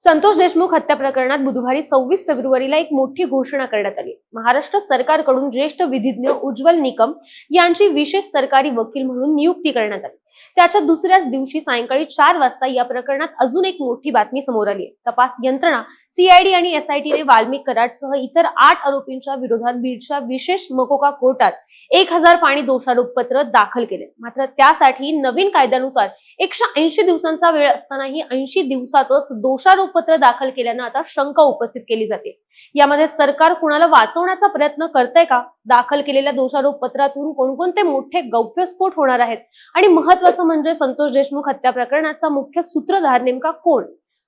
संतोष देशमुख हत्या प्रकरणात बुधवारी सव्वीस फेब्रुवारीला एक मोठी घोषणा करण्यात आली. महाराष्ट्र सरकारकडून ज्येष्ठ विधिज्ञ उज्ज्वल निकम यांची विशेष सरकारी वकील म्हणून नियुक्ती करण्यात आली. त्याच्या दुसऱ्याच दिवशी सायंकाळी चार वाजता या प्रकरणात अजून एक मोठी बातमी समोर आली आहे. तपास यंत्रणा सीआयडी आणि एसआयटीने वाल्मिक कराडसह इतर आठ आरोपींच्या विरोधात बीडच्या विशेष मकोका कोर्टात एक हजार पाणी दोषारोप पत्र दाखल केले. मात्र त्यासाठी नवीन कायद्यानुसार एकशे ऐंशी दिवसांचा वेळ असतानाही ऐंशी दिवसातच दोषारोप पत्र दाखल केल्यानं आता शंका उपस्थित केली जाते. यामध्ये सरकार कुणाला वाचवण्याचा प्रयत्न करतंय का? दाखल केलेल्या दोषारोप पत्रातून कोणकोणते मोठे गौप्यस्फोट होणार आहेत? आणि महत्वाचं म्हणजे संतोष देशमुख हत्या प्रकरणाचा मुख्य सूत्रधार नेमका कोण?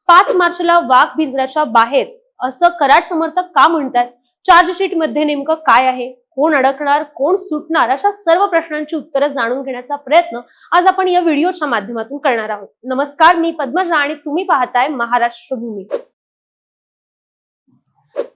पाच मार्चला वाघ पिंजऱ्याच्या बाहेर असं कराड समर्थक का म्हणतात चार्जशीटमध्ये नेमकं काय आहे? कोण अडकणार? कोण सुटणार? अशा सर्व प्रश्नांची उत्तरं जाणून घेण्याचा प्रयत्न आज आपण या व्हिडिओच्या माध्यमातून करणार आहोत. नमस्कार मी पद्मजा आणि तुम्ही पाहताय महाराष्ट्र भूमी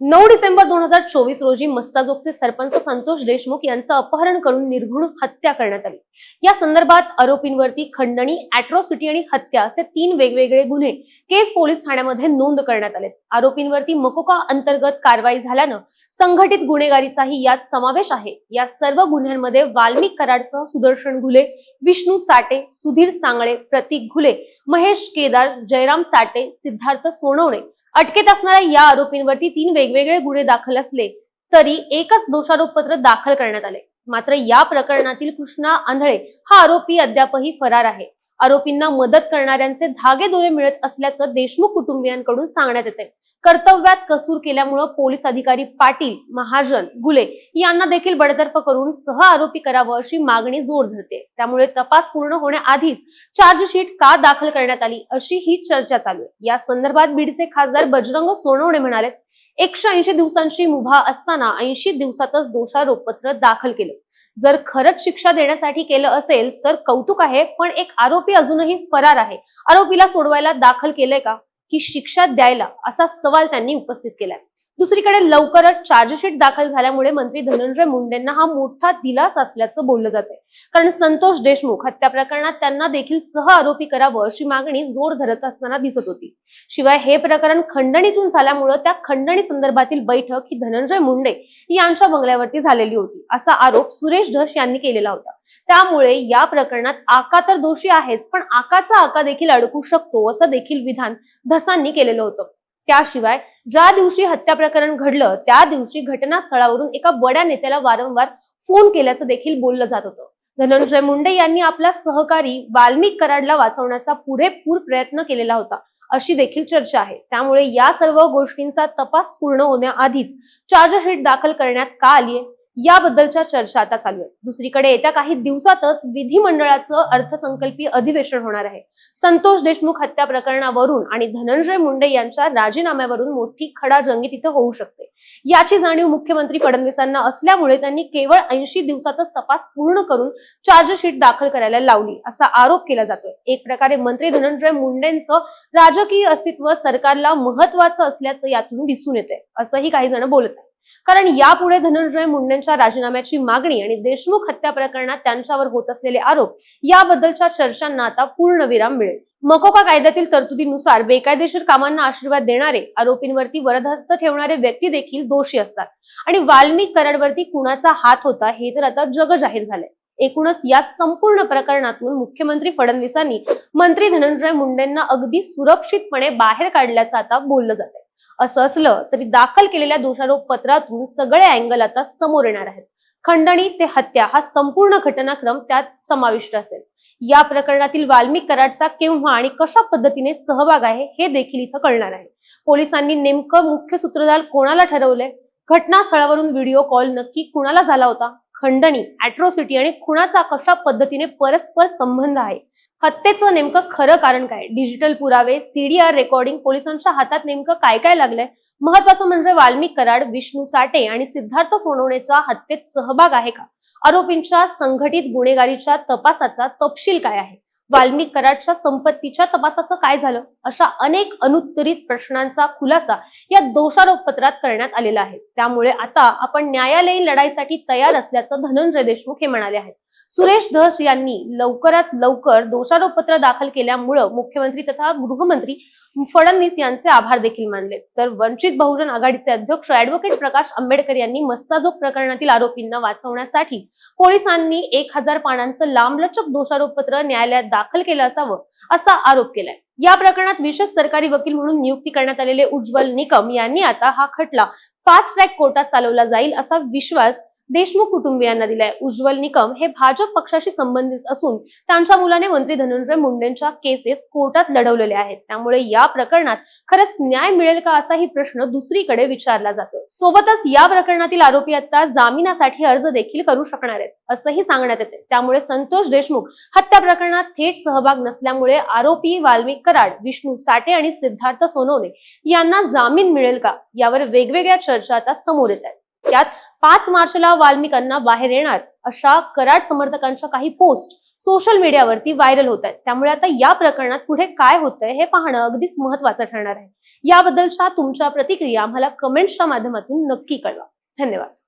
नऊ डिसेंबर दोन हजार चोवीस रोजी मस्ताजोगचे सरपंच संतोष देशमुख यांचं अपहरण करून निर्घुण हत्या करण्यात आली. या संदर्भात आरोपींवरती खंडणी अॅट्रॉसिटी आणि हत्या असे तीन वेगवेगळे गुन्हे केस पोलीस ठाण्यामध्ये नोंद करण्यात आले आरोपींवरती मकोका अंतर्गत कारवाई झाल्यानं संघटित गुन्हेगारीचाही यात समावेश आहे. या सर्व गुन्ह्यांमध्ये वाल्मिक कराडसह सुदर्शन घुले विष्णू साटे सुधीर सांगळे प्रतीक घुले महेश केदार जयराम साटे सिद्धार्थ सोनवणे अटकेत असणाऱ्या या आरोपींवरती तीन वेगवेगळे गुन्हे दाखल असले तरी एकच दोषारोपपत्र दाखल करण्यात आले. मात्र या प्रकरणातील कृष्णा आंधळे हा आरोपी अद्यापही फरार आहे. आरोपींना मदत करणाऱ्यांचे धागे दोरे मिळत असल्याचं देशमुख कुटुंबियांकडून सांगण्यात येते कर्तव्यात कसूर केल्यामुळं पोलीस अधिकारी पाटील महाजन गुले यांना देखील बडतर्फ करून सह आरोपी करावं अशी मागणी जोर धरते. त्यामुळे तपास पूर्ण होण्याआधीच चार्जशीट का दाखल करण्यात आली अशी ही चर्चा चालू आहे. या संदर्भात बीडचे खासदार बजरंग सोनवणे म्हणाले एकशे ऐंशी दिवसांची मुभा असताना ऐंशी दिवसातच दोषारोपपत्र दाखल केलं. जर खरंच शिक्षा देण्यासाठी केलं असेल तर कौतुक आहे पण एक आरोपी अजूनही फरार आहे. आरोपीला सोडवायला दाखल केलंय का? की शिक्षा द्यायला असा सवाल त्यांनी उपस्थित केलाय. दुसरीकडे लवकरच चार्जशीट दाखल झाल्यामुळे मंत्री धनंजय मुंडेंना हा मोठा दिलास असल्याचं बोललं जाते कारण संतोष देशमुख हत्या प्रकरणात त्यांना देखील सह आरोपी करावं अशी मागणी जोर धरत असताना दिसत होती. शिवाय हे प्रकरण खंडणीतून झाल्यामुळं त्या खंडणी संदर्भातील बैठक ही धनंजय मुंडे यांच्या बंगल्यावरती झालेली होती असा आरोप सुरेश धस यांनी केलेला होता. त्यामुळे या प्रकरणात आका तर दोषी आहेच पण आकाचा आका देखील अडकू शकतो असं देखील विधान धसांनी केलेलं होतं. त्याशिवाय ज्या दिवशी हत्या प्रकरण घडलं त्या दिवशी घटनास्थळावरून एका बड्या नेत्याला वारंवार फोन केल्याचं देखील बोललं जात होतं. धनंजय मुंडे यांनी आपला सहकारी वाल्मिक कराडला वाचवण्याचा पुरेपूर प्रयत्न केलेला होता अशी देखील चर्चा आहे. त्यामुळे या सर्व गोष्टींचा तपास पूर्ण होण्याआधीच चार्जशीट दाखल करण्यात का आली आहे याबद्दलच्या चर्चा आता चालू आहे. दुसरीकडे येत्या काही दिवसातच विधिमंडळाचं अर्थसंकल्पीय अधिवेशन होणार आहे. संतोष देशमुख हत्या प्रकरणावरून आणि धनंजय मुंडे यांच्या राजीनाम्यावरून मोठी खडाजंगी तिथं होऊ शकते. याची जाणीव मुख्यमंत्री फडणवीसांना असल्यामुळे त्यांनी केवळ ऐंशी दिवसातच तपास पूर्ण करून चार्जशीट दाखल करायला लावली असा आरोप केला जातोय. एक प्रकारे मंत्री धनंजय मुंडेंचं राजकीय अस्तित्व सरकारला महत्वाचं असल्याचं यातून दिसून येते असंही काही जण बोलत आहेत. कारण यापुढे धनंजय मुंडेंच्या राजीनाम्याची मागणी आणि देशमुख हत्या प्रकरणात त्यांच्यावर होत असलेले आरोप याबद्दलच्या चर्चांना आता पूर्ण विराम मिळेल. मकोका कायद्यातील तरतुदीनुसार बेकायदेशीर कामांना आशीर्वाद देणारे आरोपींवरती वरदहस्त ठेवणारे व्यक्ती देखील दोषी असतात. आणि वाल्मिक कराडवरती कुणाचा हात होता हे तर आता जग जाहीर झालंय. एकूणच या संपूर्ण प्रकरणातून मुख्यमंत्री फडणवीसांनी मंत्री धनंजय मुंडेंना अगदी सुरक्षितपणे बाहेर काढल्याचं आता बोललं जात असं असलं तरी दाखल केलेल्या दोषारोप पत्रातून सगळे अँगल आता समोर येणार आहेत. खंडणी ते हत्या हा संपूर्ण घटनाक्रम त्यात समाविष्ट असेल. या प्रकरणातील वाल्मिक कराडचा केव्हा आणि कशा पद्धतीने सहभाग आहे हे देखील इथं कळणार आहे. पोलिसांनी नेमकं मुख्य सूत्रधार कोणाला ठरवलंय? घटनास्थळावरून व्हिडिओ कॉल नक्की कुणाला झाला होता? खंडणी अॅट्रॉसिटी आणि खुणाचा कशा पद्धतीने परस्पर संबंध आहे? हत्येचं नेमकं खरं कारण काय? डिजिटल पुरावे सीडीआर रेकॉर्डिंग पोलिसांच्या हातात नेमकं काय काय लागलंय? महत्वाचं म्हणजे वाल्मिक कराड विष्णू साठे आणि सिद्धार्थ सोनवणेचा हत्येत सहभाग आहे का? आरोपींच्या संघटित गुन्हेगारीच्या तपासाचा तपशील काय आहे? वाल्मिक कराडच्या संपत्तीच्या तपासाचं काय झालं? अशा अनेक अनुत्तरित प्रश्नांचा खुलासा या दोषारोप पत्रात करण्यात आलेला आहे. त्यामुळे आता आपण न्यायालयीन लढाईसाठी तयार असल्याचं धनंजय देशमुख हे म्हणाले आहेत. सुरेश धस यांनी लवकरात लवकर दोषारोपपत्र दाखल केल्यामुळं मुख्यमंत्री तथा गृहमंत्री फडणवीस यांचे आभार देखील मानले. तर वंचित बहुजन आघाडीचे अध्यक्ष ऍडव्होकेट प्रकाश आंबेडकर यांनी मस्साजोग प्रकरणातील आरोपींना वाचवण्यासाठी पोलिसांनी एक हजार पानांचं लांबलचक दोषारोपपत्र न्यायालयात दाखल केलं असावं असा आरोप केलाय. या प्रकरणात विशेष सरकारी वकील म्हणून नियुक्ती करण्यात आलेले उज्ज्वल निकम यांनी आता हा खटला फास्ट ट्रॅक कोर्टात चालवला जाईल असा विश्वास देशमुख कुटुंबियांना दिलाय. उज्ज्वल निकम हे भाजप पक्षाशी संबंधित असून त्यांच्या मुलाने मंत्री धनंजय मुंडेंच्या केसेस कोर्टात लढवलेले आहेत. त्यामुळे या प्रकरणात खरंच न्याय मिळेल का असाही प्रश्न दुसरीकडे विचारला जातो सोबतच या प्रकरणातील आरोपी आता जामिनासाठी अर्ज देखील करू शकणार आहेत असंही सांगण्यात येते त्यामुळे संतोष देशमुख हत्या प्रकरणात थेट सहभाग नसल्यामुळे आरोपी वाल्मिक कराड विष्णू साठे आणि सिद्धार्थ सोनवणे यांना जामीन मिळेल का? यावर वेगवेगळ्या चर्चा आता समोर येत आहेत. तालुक्यात पाच मार्चला वाल्मिकांना बाहेर येणार अशा कराड समर्थकांच्या काही पोस्ट सोशल मीडियावरती व्हायरल होत आहेत. त्यामुळे आता या प्रकरणात पुढे काय होतंय हे पाहणं अगदीच महत्वाचं ठरणार आहे. याबद्दलच्या तुमच्या प्रतिक्रिया आम्हाला कमेंट्सच्या माध्यमातून नक्की कळवा. धन्यवाद.